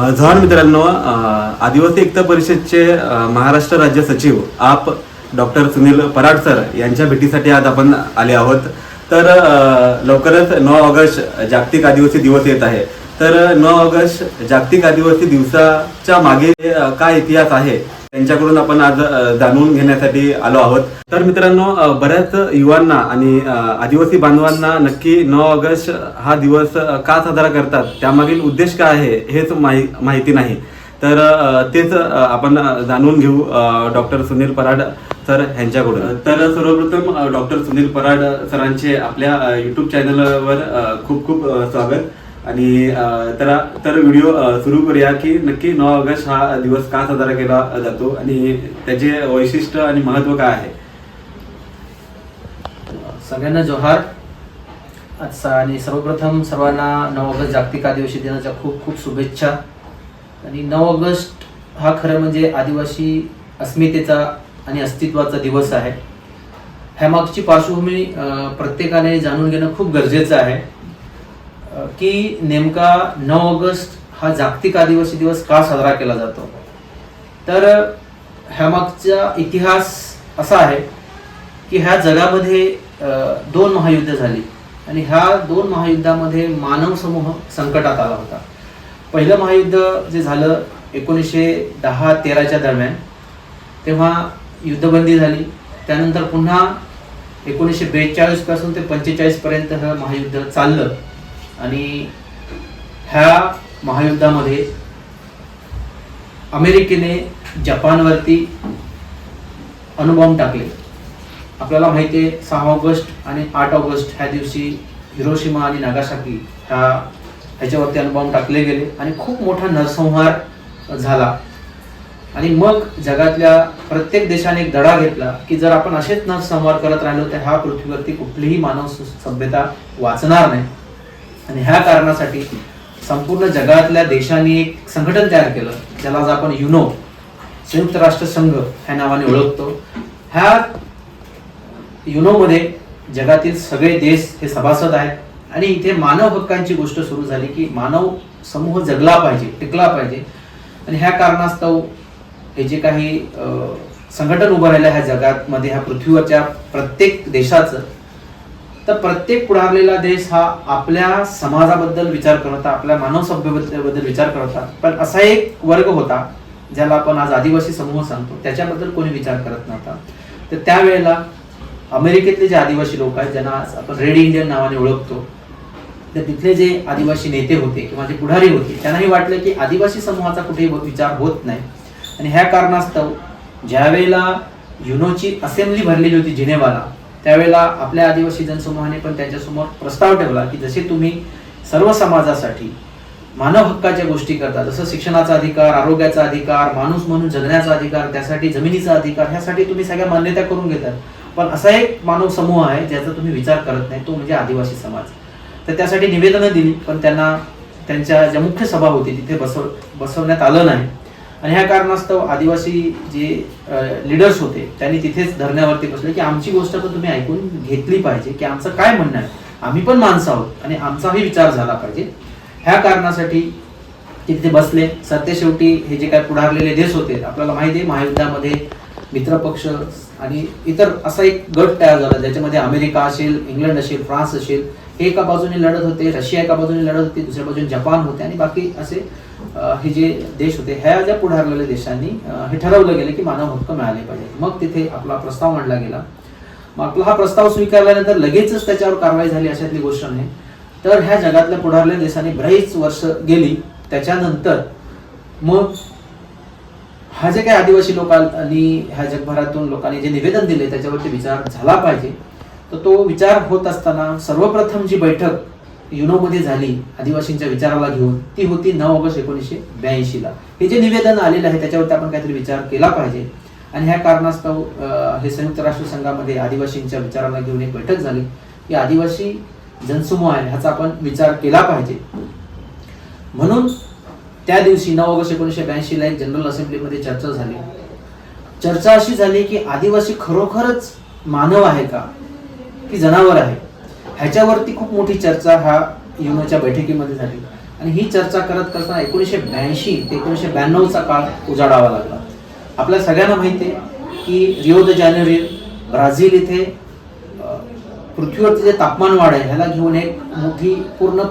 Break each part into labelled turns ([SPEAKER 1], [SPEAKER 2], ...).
[SPEAKER 1] अ, जवान मित्रांनो आदिवासी एकता परिषदचे महाराष्ट्र राज्य सचिव आप डॉक्टर सुनील पराड सर यांच्या भेटीसाठी आज आपण आले आहोत. तर लवकरच नऊ ऑगस्ट जागतिक आदिवासी दिवस येत आहे. तर नऊ ऑगस्ट जागतिक आदिवासी दिवसाच्या मागे काय इतिहास आहे? त्यांच्याकडून आपण आज जाणून घेण्यासाठी आलो आहोत. तर मित्रांनो बऱ्याच युवांना आणि आदिवासी बांधवांना नक्की नऊ ऑगस्ट हा दिवस का साजरा करतात? त्यामागील उद्देश काय आहे हेच माहि माहिती नाही. तर तेच आपण जाणून घेऊ डॉक्टर सुनील पराड सर यांच्याकडून तर सर्वप्रथम डॉक्टर सुनील पराड सरांचे आपल्या युट्यूब चॅनलवर खूप खूप स्वागत. आणि तर तर व्हिडिओ सुरू करूया की नक्की नऊ ऑगस्ट हा दिवस का साजरा केला जातो आणि त्याचे वैशिष्ट्य आणि महत्त्व काय आहे?
[SPEAKER 2] सगळ्यांना जोहार. आजचा आणि सर्वप्रथम सर्वांना नऊ ऑगस्ट जागतिक आदिवासी दिनाच्या खूप खूप शुभेच्छा. आणि नऊ ऑगस्ट हा खरं म्हणजे आदिवासी अस्मितेचा आणि अस्तित्वाचा दिवस आहे. ह्या मागची पार्श्वभूमी प्रत्येकाने जाणून घेणं खूप गरजेचं आहे. की नेमका नऊ ऑगस्ट हा जागतिक आदिवासी दिवस का साजरा केला जातो? तर ह्या मागचा इतिहास असा आहे की ह्या जगामध्ये दोन महायुद्ध झाली आणि ह्या दोन महायुद्धामध्ये मानव समूह संकटात आला होता. पहिलं महायुद्ध जे झालं एकोणीसशे दहा तेराच्या दरम्यान तेव्हा युद्धबंदी झाली. त्यानंतर पुन्हा एकोणीसशे बेचाळीसपासून ते पंचेचाळीसपर्यंत हे महायुद्ध चाललं. आणि ह्या महायुद्धामध्ये अमेरिकेने जपानवरती अणुबॉम्ब टाकले. आपल्याला माहिती आहे सहा ऑगस्ट आणि आठ ऑगस्ट ह्या दिवशी हिरोशिमा आणि नागासाकी ह्या ह्याच्यावरती अणुबॉम्ब टाकले गेले आणि खूप मोठा नरसंहार झाला. आणि मग जगातल्या प्रत्येक देशाने एक धडा घेतला की जर आपण असेच नरसंहार करत राहिलो तर ह्या पृथ्वीवरती कुठलीही मानव सभ्यता वाचणार नाही. आणि ह्या कारणासाठी संपूर्ण जगातल्या देशांनी एक संघटन तयार केलं ज्याला आज आपण युनो संयुक्त राष्ट्र संघ ह्या नावाने ओळखतो. ह्या युनोमध्ये जगातील सगळे देश हे सभासद आहेत. आणि इथे मानव हक्कांची गोष्ट सुरू झाली की मानव समूह जगला पाहिजे टिकला पाहिजे. आणि ह्या कारणास्तव हे जे काही संघटन उभं राहिलं ह्या जगात मध्ये ह्या पृथ्वीवरच्या प्रत्येक देशाचं तर प्रत्येक पुढारलेला देश हा आपल्या समाजाबद्दल विचार करत होता आपल्या मानव सभ्यतेबद्दल विचार करत होता. पण असा एक वर्ग होता ज्याला आपण आज आदिवासी समूह सांगतो त्याच्याबद्दल कोणी विचार करत नव्हता. तर त्यावेळेला अमेरिकेतले जे आदिवासी लोक आहेत ज्यांना आज आपण रेड इंडियन नावाने ओळखतो तर तिथले जे आदिवासी नेते होते किंवा जे पुढारी होते त्यांनाही वाटलं की आदिवासी समूहाचा कुठेही विचार होत नाही. आणि ह्या कारणास्तव ज्यावेळेला युनोची असेंब्ली भरलेली होती जिनेवाला त्यावेळेला आपल्या आदिवासी जनसमूहाने पण त्यांच्यासमोर प्रस्ताव ठेवला की जसे तुम्ही सर्व समाजासाठी मानव हक्काच्या गोष्टी करता जसं शिक्षणाचा अधिकार आरोग्याचा अधिकार माणूस म्हणून जगण्याचा अधिकार त्यासाठी जमिनीचा अधिकार ह्यासाठी तुम्ही सगळ्या मान्यता करून घेतात. पण असा एक मानव समूह आहे ज्याचा तुम्ही विचार करत नाही तो म्हणजे आदिवासी समाज. तर त्यासाठी निवेदनं दिली पण त्यांना त्यांच्या ज्या मुख्य सभा होती तिथे बसव बसवण्यात आलं नाही. आणि ह्या कारणास्तव आदिवासी जे लिडर्स होते त्यांनी तिथेच धरण्यावरती बसले की आमची गोष्ट पण तुम्ही ऐकून घेतली पाहिजे की आमचं काय म्हणणं आहे. आम्ही पण माणसं आहोत आणि आमचाही विचार झाला पाहिजे. ह्या कारणासाठी तिथे बसले. सत्य शेवटी हे जे काय पुढारलेले देश होते आपल्याला माहिती आहे महायुद्धामध्ये मित्रपक्ष आणि इतर असा एक गट तयार झाला ज्याच्यामध्ये अमेरिका असेल इंग्लंड असेल फ्रान्स असेल हे एका बाजूने लढत होते रशिया एका बाजूने लढत होती दुसऱ्या बाजूने जपान होते आणि बाकी असे हे जे देश होते ह्या ज्या पुढारलेल्या देशांनी हे ठरवलं गेलं की मानव हक्क मिळाले पाहिजे मग तिथे आपला प्रस्ताव मांडला गेला. मग आपला हा प्रस्ताव स्वीकारल्यानंतर लगेचच त्याच्यावर कारवाई झाली अशातली गोष्ट नाही. तर ह्या जगातल्या पुढारल्या देशांनी बरेच वर्ष गेली. त्याच्यानंतर मग हा जे काही आदिवासी लोकांनी ह्या जगभरातून लोकांनी जे निवेदन दिले त्याच्यावरती विचार झाला पाहिजे. तर तो विचार होत असताना सर्वप्रथम जी बैठक युनोमध्ये झाली आदिवासींच्या विचाराला घेऊन ती होती नऊ ऑगस्ट एकोणीसशे ब्याऐंशीला. हे जे निवेदन आलेलं आहे त्याच्यावरती आपण काहीतरी विचार केला पाहिजे. आणि ह्या कारणास्तव हे संयुक्त राष्ट्र संघामध्ये आदिवासींच्या विचाराला घेऊन एक बैठक झाली. की आदिवासी जनसमूह आहे ह्याचा आपण विचार केला पाहिजे. म्हणून त्या दिवशी नऊ ऑगस्ट एकोणीसशे ब्याऐंशीला एक जनरल असेंब्लीमध्ये चर्चा झाली. चर्चा अशी झाली की आदिवासी खरोखरच मानव आहे का? की जनावर आहे? ह्याच्यावरती खूप मोठी चर्चा ह्या युनोच्या बैठकीमध्ये झाली. आणि ही चर्चा करत करताना एकोणीसशे ब्याऐंशी ते एकोणीसशे ब्याण्णवचा काळ उजाडावा लागला. आपल्या सगळ्यांना माहिती आहे की रिओ द जानेवारी ब्राझील इथे पृथ्वीवरचं जे तापमान वाढ आहे ह्याला घेऊन एक मोठी पूर्ण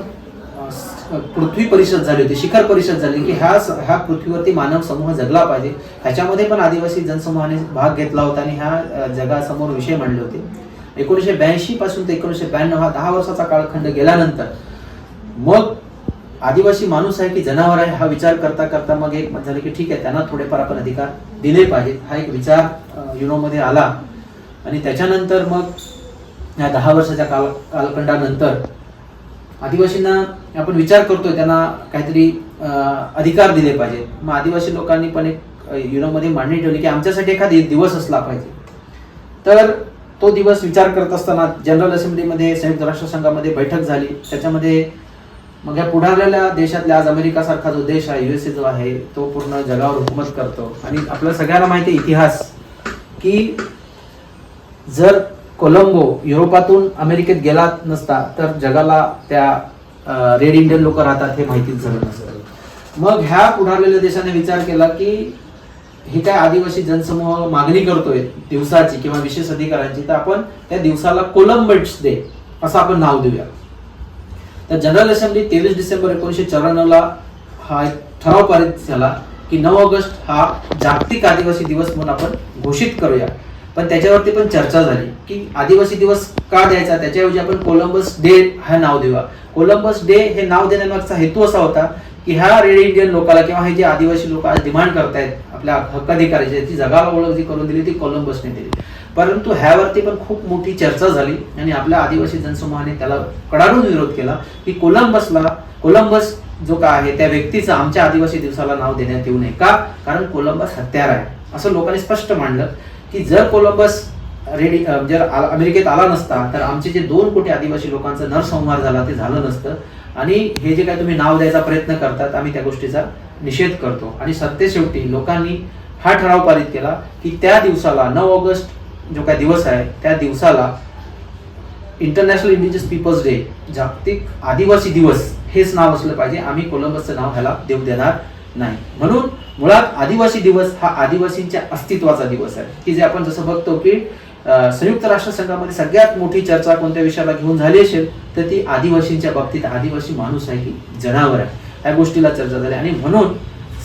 [SPEAKER 2] पृथ्वी परिषद झाली होती शिखर परिषद झाली की ह्या स- ह्या पृथ्वीवरती मानव समूह जगला पाहिजे. ह्याच्यामध्ये पण आदिवासी जनसमूहाने भाग घेतला होता आणि ह्या जगासमोर विषय मांडले होते. एकोणीसशे ब्याऐंशी पासून ते एकोणीसशे ब्याण्णव हा दहा वर्षाचा कालखंड गेल्यानंतर मग आदिवासी माणूस आहे की जनावर आहे हा विचार करता करता मग एक मत झालं की ठीक आहे त्यांना थोडेफार आपण अधिकार दिले पाहिजेत. हा एक विचार युनोमध्ये आला. आणि त्याच्यानंतर मग या दहा वर्षाच्या काल कालखंडानंतर आदिवासींना आपण विचार करतोय त्यांना काहीतरी अधिकार दिले पाहिजेत. मग आदिवासी लोकांनी पण एक युनोमध्ये मांडणी ठेवली की आमच्यासाठी एखादा दिवस असला पाहिजे. तर तो दिवस विचार करत असताना जनरल असेंब्लीमध्ये संयुक्त राष्ट्रसंघामध्ये बैठक झाली. त्याच्यामध्ये मग या पुढारलेल्या देशातल्या आज अमेरिकासारखा जो देश आहे युएसए जो आहे तो पूर्ण जगावर हुकूमत करतो. आणि आपल्या सगळ्यांना माहिती आहे इतिहास की जर कोलंबो युरोपातून अमेरिकेत गेला नसता तर जगाला त्या रेड इंडियन लोक राहतात हे माहितीच झालं नसतं. मग ह्या पुढारलेल्या देशाने विचार केला की हे काय आदिवासी जनसमूह मागणी करतोय दिवसाची किंवा विशेष अधिकारांची तर आपण त्या दिवसाला कोलंबट्स डे असं आपण नाव देऊया. तर जनरल असेंब्ली तेवीस डिसेंबर एकोणीसशे चौऱ्याण्णवला हा एक ठराव पारित झाला की नऊ ऑगस्ट हा जागतिक आदिवासी दिवस म्हणून आपण घोषित करूया. पण त्याच्यावरती पण चर्चा झाली की आदिवासी दिवस का द्यायचा? त्याच्याऐवजी आपण कोलंबस डे हा नाव देऊया. कोलंबस डे हे नाव देण्यामागचा हेतू असा होता की ह्या रेड इंडियन लोकाला किंवा हे जे आदिवासी लोक आज डिमांड करतायत आपल्या हक्काधिकाराची ती जगाला ओळख जी करून दिली ती कोलंबसने दिली. परंतु ह्यावरती पण खूप मोठी चर्चा झाली आणि आपल्या आदिवासी जनसमूहाने त्याला कडाडून विरोध केला की कोलंबसला कोलंबस जो का आहे त्या व्यक्तीचं आमच्या आदिवासी दिवसाला नाव देण्यात येऊ नये. का? कारण कोलंबस हत्यार आहे. असं लोकांनी स्पष्ट मांडलं की जर कोलंबस रेडी जर आ- अमेरिकेत आला नसता तर आमचे जे दोन कोटी आदिवासी लोकांचा नरसंहार झाला ते झालं नसतं. आणि हे जे काय तुम्ही नाव द्यायचा प्रयत्न करतात आम्ही त्या गोष्टीचा निषेध करतो. आणि सत्तेशेवटी लोकांनी हा ठराव पारित केला की त्या दिवसाला नऊ ऑगस्ट जो काय दिवस आहे त्या दिवसाला इंटरनॅशनल इंडिजियस पीपल्स डे जागतिक आदिवासी दिवस हेच नाव असलं पाहिजे. आम्ही कोलंबसचं नाव ह्याला देऊ देणार नाही. म्हणून मुळात आदिवासी दिवस हा आदिवासींच्या अस्तित्वाचा दिवस आहे. की जे आपण जसं बघतो की संयुक्त राष्ट्र संघामध्ये सगळ्यात मोठी चर्चा कोणत्या विषयाला घेऊन झाली असेल तर ती आदिवासींच्या बाबतीत आदिवासी माणूस आहे की जनावर आहे. या गोष्टीला चर्चा झाली. आणि म्हणून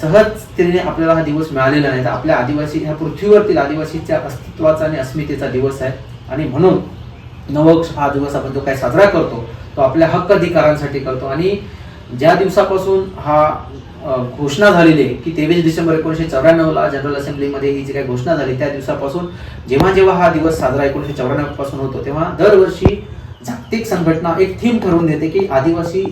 [SPEAKER 2] सहजतेने आपल्याला हा दिवस मिळालेला नाही. तर आपल्या आदिवासी ह्या पृथ्वीवरतील आदिवासीच्या अस्तित्वाचा आणि अस्मितेचा दिवस आहे. आणि म्हणून नवक्ष हा दिवस आपण जो काही साजरा करतो तो आपल्या हक्क अधिकारांसाठी करतो. आणि ज्या दिवसापासून हा घोषणा झालेली आहे की तेवीस डिसेंबर एकोणीसशे चौऱ्याण्णवला जनरल असेंब्लीमध्ये ही जी काही घोषणा झाली त्या दिवसापासून जेव्हा जेव्हा हा दिवस साजरा एकोणीसशे चौऱ्याण्णवपासून होतो तेव्हा दरवर्षी जागतिक संघटना एक थीम ठरवून देते की आदिवासी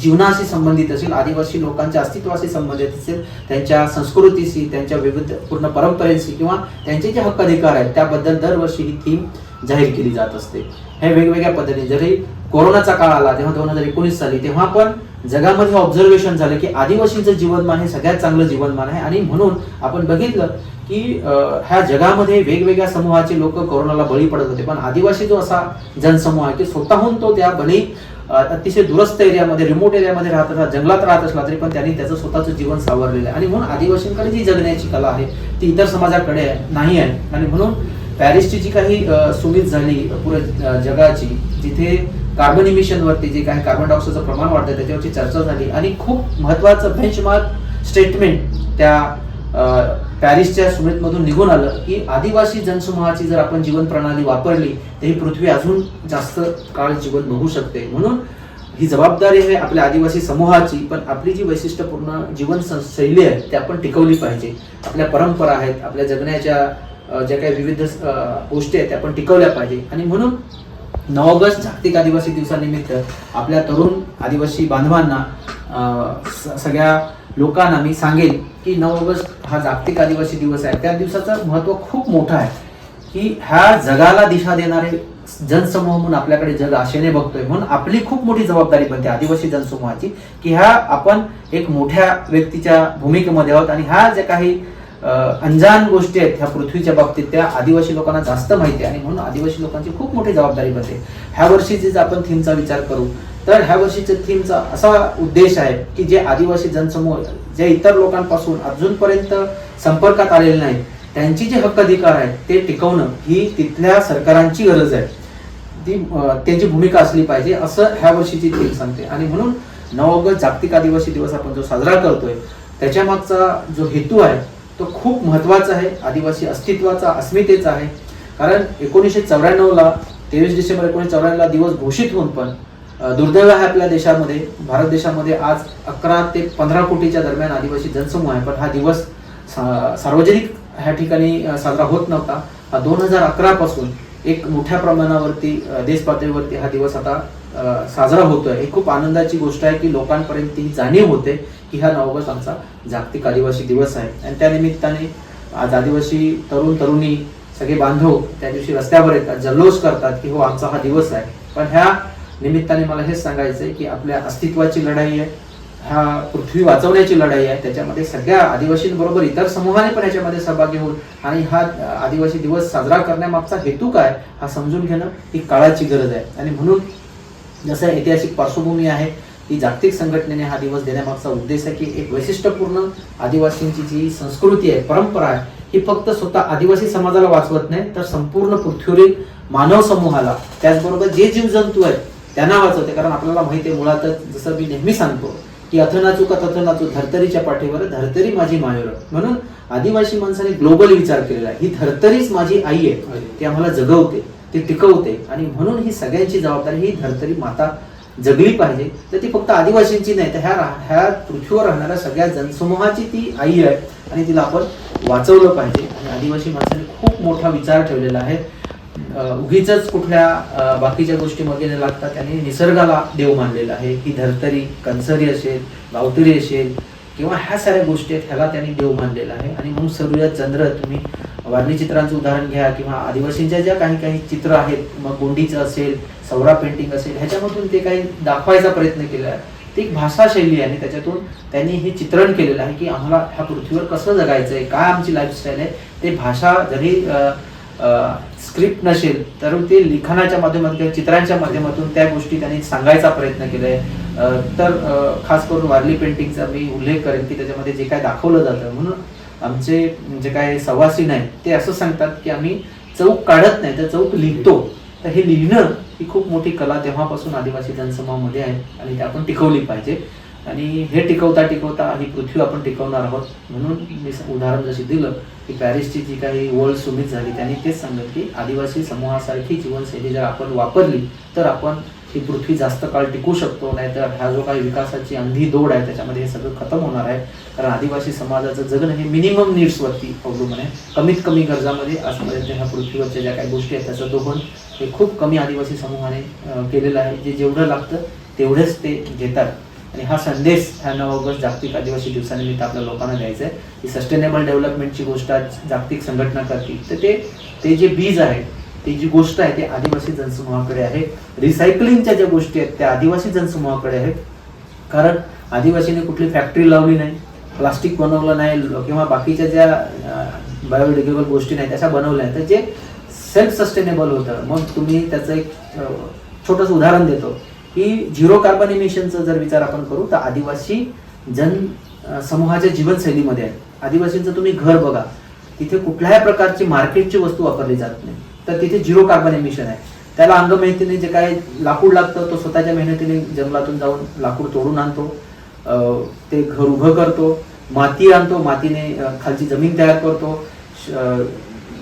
[SPEAKER 2] जीवनाशी संबंधित असेल आदिवासी लोकांच्या अस्तित्वाशी संबंधित असेल त्यांच्या संस्कृतीशी त्यांच्या विविध पूर्ण परंपरेशी किंवा त्यांचे जे हक्क अधिकार आहेत त्याबद्दल दरवर्षी ही थीम जाहीर केली जात असते. हे वेगवेगळ्या पद्धतीने जरी कोरोनाचा काळ आला तेव्हा दोन हजार एकोणीस साली तेव्हा पण जगामध्ये ऑब्झर्वेशन झालं की आदिवासींचं जीवनमान हे सगळ्यात चांगलं जीवनमान आहे आणि म्हणून आपण बघितलं की ह्या जगामध्ये वेगवेगळ्या समूहाचे लोक कोरोनाला बळी पडत होते. पण आदिवासी जो असा जनसमूह आहे की स्वतःहून तो त्या बळी अतिशय दुरस्त एरियामध्ये रिमोट एरियामध्ये राहत असला जंगलात राहत असला तरी पण त्यांनी त्याचं स्वतःचं जीवन सावरलेलं आहे. आणि म्हणून आदिवासींकडे जी जगण्याची कला आहे ती इतर समाजाकडे नाही आहे. आणि म्हणून पॅरिसची जी काही सुमित झाली पुरे जगाची जिथे कार्बन इमिशनवरती जे काही कार्बन डायऑक्साईडचं प्रमाण वाढतं त्याच्यावरची चर्चा झाली. आणि खूप महत्वाचं बेंचमार्क स्टेटमेंट त्या पॅरिसच्या सुमितमधून निघून आलं की आदिवासी जनसमूहाची जर आपण जीवन प्रणाली वापरली तर ही पृथ्वी अजून जास्त काळ जीवन बघू शकते. म्हणून ही जबाबदारी आहे आपल्या आदिवासी समूहाची पण आपली जी वैशिष्ट्यपूर्ण जीवन सं- शैली आहे ती आपण टिकवली पाहिजे. आपल्या परंपरा आहेत आपल्या जगण्याच्या ज्या काही विविध गोष्टी आहेत त्या आपण टिकवल्या पाहिजे. आणि म्हणून नऊ ऑगस्ट जागतिक आदिवासी दिवसानिमित्त आपल्या तरुण आदिवासी बांधवांना स- सगळ्या लोकांना मी सांगेन की नऊ ऑगस्ट हा जागतिक आदिवासी दिवस आहे. त्या दिवसाचं महत्त्व खूप मोठं आहे की ह्या जगाला दिशा देणारे जनसमूह म्हणून आपल्याकडे जग आशेने बघतोय. म्हणून आपली खूप मोठी जबाबदारी बनते आदिवासी जनसमूहाची की ह्या आपण एक मोठ्या व्यक्तीच्या भूमिकेमध्ये आहोत आणि ह्या ज्या काही अंजान गोष्टी आहेत ह्या पृथ्वीच्या बाबतीत त्या आदिवासी लोकांना जास्त माहिती आहे आणि म्हणून आदिवासी लोकांची खूप मोठी जबाबदारी बनते. ह्या वर्षी जे आपण थीमचा विचार करू तर ह्या वर्षीच्या थीमचा असा उद्देश आहे की जे आदिवासी जनसमूह जे इतर लोकांपासून अजूनपर्यंत संपर्कात आलेले नाही त्यांची जे हक्क अधिकार आहेत ते टिकवणं ही तिथल्या सरकारांची गरज आहे. ती त्यांची भूमिका असली पाहिजे असं ह्या वर्षीची थीम सांगते. आणि म्हणून नऊ ऑगस्ट जागतिक आदिवासी दिवस आपण जो साजरा करतोय त्याच्यामागचा जो हेतू आहे तो खूप महत्त्वाचा आहे. आदिवासी अस्तित्वाचा अस्मितेचा आहे. कारण एकोणीसशे चौऱ्याण्णवला तेवीस डिसेंबर एकोणीसशे चौऱ्याण्णवला दिवस घोषित होऊन पण दुर्दैव आहे आपल्या देशामध्ये भारत देशामध्ये आज अकरा ते पंधरा कोटीच्या दरम्यान आदिवासी जनसमूह आहे. पण हा दिवस सा- सार्वजनिक ह्या ठिकाणी साजरा होत नव्हता. हा दोन हजार अकरा पासून एक मोठ्या प्रमाणावरती देश पातळीवरती हा दिवस आता साजरा होतोय. ही खूप आनंदाची गोष्ट आहे की लोकांपर्यंत ही जाणीव होते की हा नऊ ऑगस्ट आमचा जागतिक आदिवासी दिवस आहे. आणि त्यानिमित्ताने आज आदिवासी तरुण तरुणी सगळे बांधव त्या दिवशी रस्त्यावर येतात जल्लोष करतात की हो आमचा हा दिवस आहे. पण ह्या निमित्ताने मला हेच सांगायचंय की आपल्या अस्तित्वाची लढाई आहे हा पृथ्वी वाचवण्याची लढाई आहे त्याच्यामध्ये सगळ्या आदिवासींबरोबर इतर समूहाने पण याच्यामध्ये सहभागी होऊन आणि हा आदिवासी दिवस साजरा करण्यामागचा हेतू काय हा समजून घेणं ही काळाची गरज आहे. आणि म्हणून जसं ऐतिहासिक पार्श्वभूमी आहे ती जागतिक संघटनेने हा दिवस देण्यामागचा उद्देश आहे की एक वैशिष्ट्यपूर्ण आदिवासींची जी संस्कृती आहे परंपरा आहे ही फक्त स्वतः आदिवासी समाजाला वाचवत नाही तर संपूर्ण पृथ्वीवरील मानव समूहाला त्याचबरोबर जे जीवजंतू आहेत त्यांना वाचवते. कारण आपल्याला माहिती आहे मुळातच जसं मी नेहमी सांगतो की अथनाचू का तथनाचू धर्तरीच्या पाठीवर धर्तरी माझी मायर. म्हणून आदिवासी माणसाने ग्लोबल विचार केलेला आहे. ही धर्तरीच माझी आई आहे. ती आम्हाला जगवते ती टिकवते. आणि म्हणून ही सगळ्यांची जबाबदारी ही धर्तरी माता जगली पाहिजे. तर ती फक्त आदिवासींची नाही तर ह्या ह्या पृथ्वीवर राहणाऱ्या सगळ्या जनसमूहाची ती आई आहे. आणि तिला आपण वाचवलं पाहिजे. आणि आदिवासी माणसाने खूप मोठा विचार ठेवलेला आहे. उगीच कुठल्या बाकीच्या गोष्टीमध्ये न लागता त्यांनी निसर्गाला देव मानलेला आहे. की धर्तरी कंसरी असेल गावतरी असेल किंवा ह्या साऱ्या गोष्टी आहेत ह्याला त्यांनी देव मानलेला आहे. आणि म्हणून सूर्य चंद्र तुम्ही वारली चित्रांचं उदाहरण घ्या किंवा आदिवासींच्या ज्या काही काही चित्र आहेत मग गोंडीचं असेल सौरा पेंटिंग असेल ह्याच्यामधून ते काही दाखवायचा प्रयत्न केला आहे. ती एक भाषा शैली आहे आणि त्याच्यातून त्यांनी हे चित्रण केलेलं आहे की आम्हाला ह्या पृथ्वीवर कसं जगायचं आहे काय आमची लाईफस्टाईल आहे ते भाषा जरी स्क्रिप्ट नसेल तर ते लिखाणाच्या माध्यमातून किंवा चित्रांच्या माध्यमातून त्या गोष्टी त्यांनी सांगायचा प्रयत्न केलाय. आहे तर खास करून वारली पेंटिंगचा मी उल्लेख करेन की त्याच्यामध्ये जे काय दाखवलं जातं म्हणून आमचे जे काय सवासीन आहेत ते असं सांगतात की आम्ही चौक काढत नाही तर चौक लिहितो. तर हे लिहिणं ही खूप मोठी कला तेव्हापासून आदिवासी जनसमूहामध्ये आहे आणि ती आपण टिकवली पाहिजे. आणि हे टिकवता टिकवता ही पृथ्वी आपण टिकवणार आहोत. म्हणून मी उदाहरण जशी दिलं की पॅरिसची जी काही वर्ल्ड सुमित झाली त्यांनी तेच सांगत की आदिवासी समूहासारखी जीवनशैली जर आपण वापरली तर आपण ही पृथ्वी जास्त काळ टिकू शकतो नाहीतर हा जो काही विकासाची अंधी दोड आहे त्याच्यामध्ये हे सगळं खतम होणार आहे. कारण आदिवासी समाजाचं जगणं हे मिनिमम नीड्सवरती अवलंबून आहे. कमीत कमी गरजामध्ये आजपर्यंत ह्या पृथ्वीवरच्या ज्या काही गोष्टी आहेत त्याचं दोहन हे खूप कमी आदिवासी समूहाने केलेलं आहे. जे जेवढं लागतं तेवढेच ते घेतात. आणि हा संदेश ह्या नऊ ऑगस्ट जागतिक आदिवासी दिवसानिमित्त आपल्या लोकांना द्यायचा आहे की सस्टेनेबल डेव्हलपमेंटची गोष्ट आज जागतिक संघटना करतील. तर ते ते जे बीज आहे ती जी गोष्ट आहे ते आदिवासी जनसमूहाकडे आहे. रिसायकलिंगच्या ज्या गोष्टी आहेत त्या आदिवासी जनसमूहाकडे आहेत. कारण आदिवासीने कुठली फॅक्टरी लावली नाही प्लास्टिक बनवलं नाही किंवा बाकीच्या ज्या बायोडिग्रेबल गोष्टी नाही त्याच्या बनवल्या तर जे सेल्फ सस्टेनेबल होतं. मग तुम्ही त्याचं एक छोटंसं उदाहरण देतो. की झिरो कार्बन इमिशनचा जर विचार आपण करू तर आदिवासी जन समूहाच्या जीवनशैलीमध्ये आहे. आदिवासींचं तुम्ही घर बघा तिथे कुठल्याही प्रकारची मार्केटची वस्तू वापरली जात नाही. तर तिथे झिरो कार्बन इमिशन आहे. त्याला अंग मेहनतीने जे काय लाकूड लागतं तो स्वतःच्या मेहनतीने जंगलातून जाऊन लाकूड तोडून आणतो. ते घर उभं करतो माती आणतो मातीने खालची जमीन तयार करतो. श-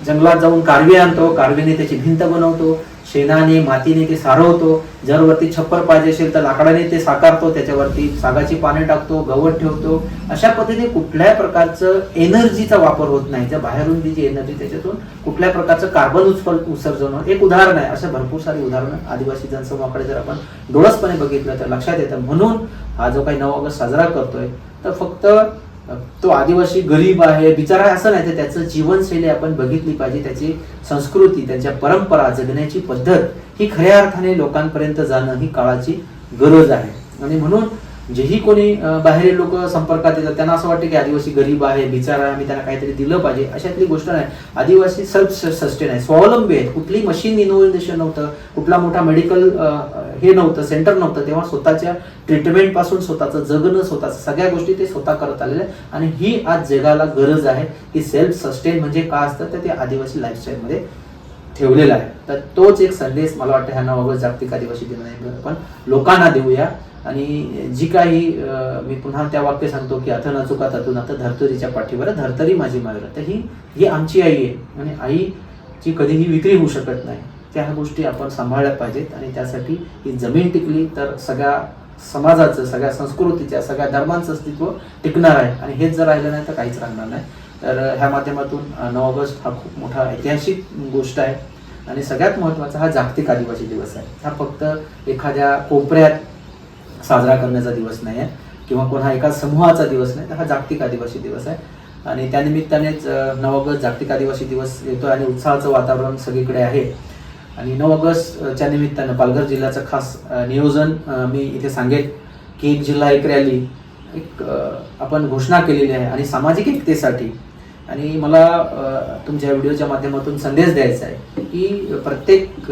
[SPEAKER 2] जंगलात जाऊन कारवी आणतो कारवीने त्याची भिंत बनवतो. शेणाने मातीने ते सारवतो. जर वरती छप्पर पाहिजे असेल तर लाकडाने ते साकारतो. त्याच्यावरती सागाची पाने टाकतो गवत ठेवतो. अशा पद्धतीने कुठल्याही प्रकारचं एनर्जीचा वापर होत नाही. ज्या बाहेरून ती जी एनर्जी त्याच्यातून कुठल्या प्रकारचं कार्बन उत्सर् उत्सर्जन एक उदाहरण आहे. असं भरपूर सारी उदाहरणं आदिवासी जनसमूहाकडे जर आपण डोळसपणे बघितलं तर लक्षात येतं. म्हणून हा जो काही नऊ ऑगस्ट साजरा करतोय तर फक्त तो आदिवासी गरीब आहे बिचारा असं नाही तर त्याचं जीवनशैली आपण बघितली पाहिजे. त्याची संस्कृती त्यांच्या परंपरा जगण्याची पद्धत ही खऱ्या अर्थाने लोकांपर्यंत जाणं ही काळाची गरज आहे. आणि म्हणून जेही कोणी बाहेरील लोक संपर्कात येतात त्यांना असं वाटतं की आदिवासी गरीब आहे बिचारा आहे आम्ही त्यांना काहीतरी दिलं पाहिजे. अशातली गोष्ट नाही. आदिवासी सेल्फ सस्टेन आहे. स्वावलंबी आहे कुठली मशीन इनोव्हेशन नव्हतं. कुठला मोठा मेडिकल हे नव्हतं सेंटर नव्हतं. तेव्हा स्वतःच्या ट्रीटमेंटपासून स्वतःचं जगणं स्वतःचं सगळ्या गोष्टी ते स्वतः करत आलेले. आणि ही आज जगाला गरज आहे की सेल्फ सस्टेन म्हणजे काय असतं तर ते आदिवासी लाईफस्टाईलमध्ये ठेवलेला आहे. तर तोच एक संदेश मला वाटतं ह्या नवं जागतिक आदिवासी दिनानिमित्त आपण लोकांना देऊया. आणि जी काही मी पुन्हा त्या वाक्य सांगतो की अथ न चुका ततून आता धर्तरीच्या पाठीवर धर्तरी माझी मावेर तर ही ही आमची आई आहे. आणि आईची कधीही विक्री होऊ शकत नाही. त्या ह्या गोष्टी आपण सांभाळल्या पाहिजेत आणि त्यासाठी ही जमीन टिकली तर सगळ्या समाजाचं सगळ्या संस्कृतीच्या सगळ्या धर्मांचं अस्तित्व टिकणार आहे. आणि हेच जर राहिलं नाही तर काहीच राहणार नाही. तर ह्या माध्यमातून नऊ ऑगस्ट हा खूप मोठा ऐतिहासिक गोष्ट आहे. आणि सगळ्यात महत्त्वाचा हा जागतिक आदिवासी दिवस आहे. हा फक्त एखाद्या कोपऱ्यात साजरा करण्याचा दिवस नाही आहे किंवा कोणा एका समूहाचा दिवस नाही तर हा जागतिक आदिवासी दिवस आहे. आणि त्यानिमित्तानेच नऊ ऑगस्ट जागतिक आदिवासी दिवस येतो आणि उत्साहाचं वातावरण सगळीकडे आहे. आणि नऊ ऑगस्टच्या निमित्तानं पालघर जिल्ह्याचं खास नियोजन मी इथे सांगेल की एक जिल्हा एक रॅली एक आपण घोषणा केलेली आहे आणि सामाजिक एकतेसाठी. आणि मला तुमच्या व्हिडिओच्या माध्यमातून संदेश द्यायचा आहे की प्रत्येक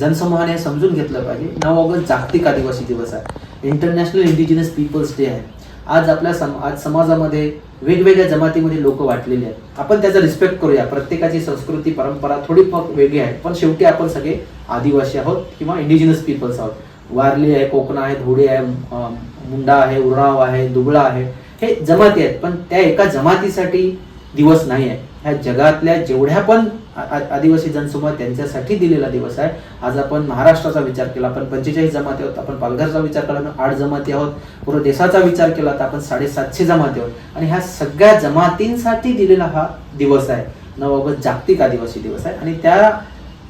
[SPEAKER 2] जनसमूहाने हे समजून घेतलं पाहिजे. नऊ ऑगस्ट जागतिक आदिवासी दिवस आहे. इंटरनॅशनल इंडिजिनस पीपल्स डे आहे. आज आपल्या सम आज समाजामध्ये वेगवेगळ्या जमातीमध्ये लोक वाटलेले आहेत. आपण त्याचा रिस्पेक्ट करूया. प्रत्येकाची संस्कृती परंपरा थोडी मग वेगळी आहे. पण शेवटी आपण सगळे आदिवासी आहोत किंवा इंडिजिनस पीपल्स आहोत. वारली आहे कोकण आहे धुळे आहे मुंडा आहे उराव आहे दुबळा आहे. हे जमाती आहेत. पण त्या एका जमातीसाठी दिवस नाही आहे. ह्या जगातल्या जेवढ्या पण आदिवासी जनसमूह त्यांच्यासाठी दिलेला दिवस आहे. आज आपण महाराष्ट्राचा विचार केला आपण पंचेचाळीस जमाती आहोत आपण पालघरचा विचार केला तर आठ जमाती आहोत पूर्ण देशाचा विचार केला तर आपण साडेसातशे जमाती आहोत. आणि ह्या सगळ्या जमातींसाठी दिलेला हा दिवस आहे. नऊ ऑगस्ट जागतिक आदिवासी दिवस आहे. आणि त्या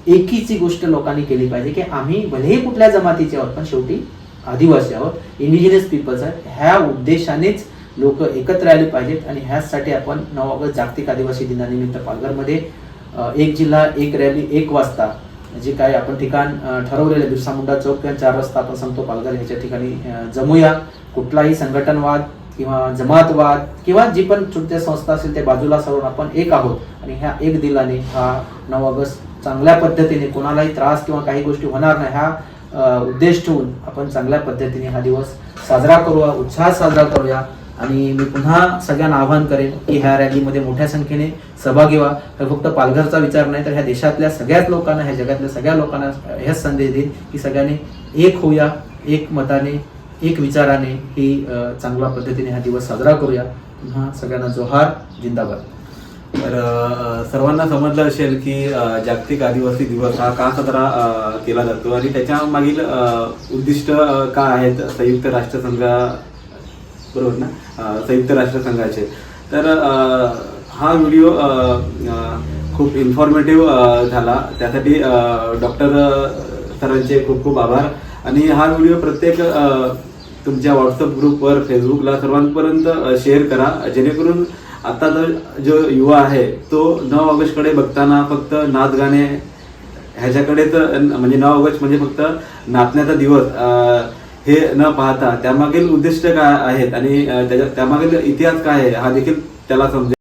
[SPEAKER 2] एकीची गोष्ट लोकांनी केली पाहिजे की आम्ही भलेही कुठल्या जमातीचे आहोत पण शेवटी आदिवासी आहोत. इंडिजिनियस पीपल्स आहेत. ह्या उद्देशानेच लोक एकत्र आले पाहिजेत. आणि ह्याचसाठी आपण नऊ ऑगस्ट जागतिक आदिवासी दिनानिमित्त पालघरमध्ये एक जिल्हा एक रॅली एक वाजता जे काय आपण ठिकाण ठरवलेलं बिरसा मुंडा चौक किंवा चार वाजता आपण सांगतो पालघर ह्याच्या ठिकाणी जमूया. कुठलाही संघटनवाद किंवा जमातवाद किंवा जी पण छोट्या संस्था असेल ते बाजूला सारून आपण एक आहोत. आणि ह्या एक दिलाने हा नऊ ऑगस्ट चांगल्या पद्धतीने कोणालाही त्रास किंवा काही गोष्टी होणार नाही हा उद्देश ठेवून आपण चांगल्या पद्धतीने हा दिवस साजरा करूया उत्साहात साजरा करूया. आणि मी पुन्हा सगळ्यांना आवाहन करेन की ह्या रॅलीमध्ये मोठ्या संख्येने सहभागी व्हा. हे फक्त पालघरचा विचार नाही तर ह्या देशातल्या सगळ्याच लोकांना ह्या जगातल्या सगळ्या लोकांना हेच संदेश देईन की सगळ्यांनी एक होऊया एक मताने एक विचाराने ही चांगल्या पद्धतीने हा दिवस साजरा करूया. पुन्हा सगळ्यांना जोहार जिंदाबाद.
[SPEAKER 1] तर सर्वांना समजलं असेल की जागतिक आदिवासी दिवस हा का साजरा केला जातो आणि त्याच्या मागील उद्दिष्ट का आहेत? संयुक्त राष्ट्रसंघा बरोबर ना? संयुक्त राष्ट्रसंघाचे तर हा व्हिडिओ खूप इन्फॉर्मेटिव्ह झाला. त्यासाठी डॉक्टर सरांचे खूप खूप आभार. आणि हा व्हिडिओ प्रत्येक तुमच्या व्हॉट्सअप ग्रुपवर फेसबुकला सर्वांपर्यंत शेअर करा. जेणेकरून आता जो युवा आहे तो नऊ ऑगस्टकडे बघताना फक्त नाच गाणे ह्याच्याकडे तर म्हणजे नऊ ऑगस्ट म्हणजे फक्त नाचण्याचा दिवस हे न पाहता त्यामागील उद्दिष्ट काय आहेत आणि त्याच्या त्यामागील इतिहास काय आहे हा देखील त्याला समजेल.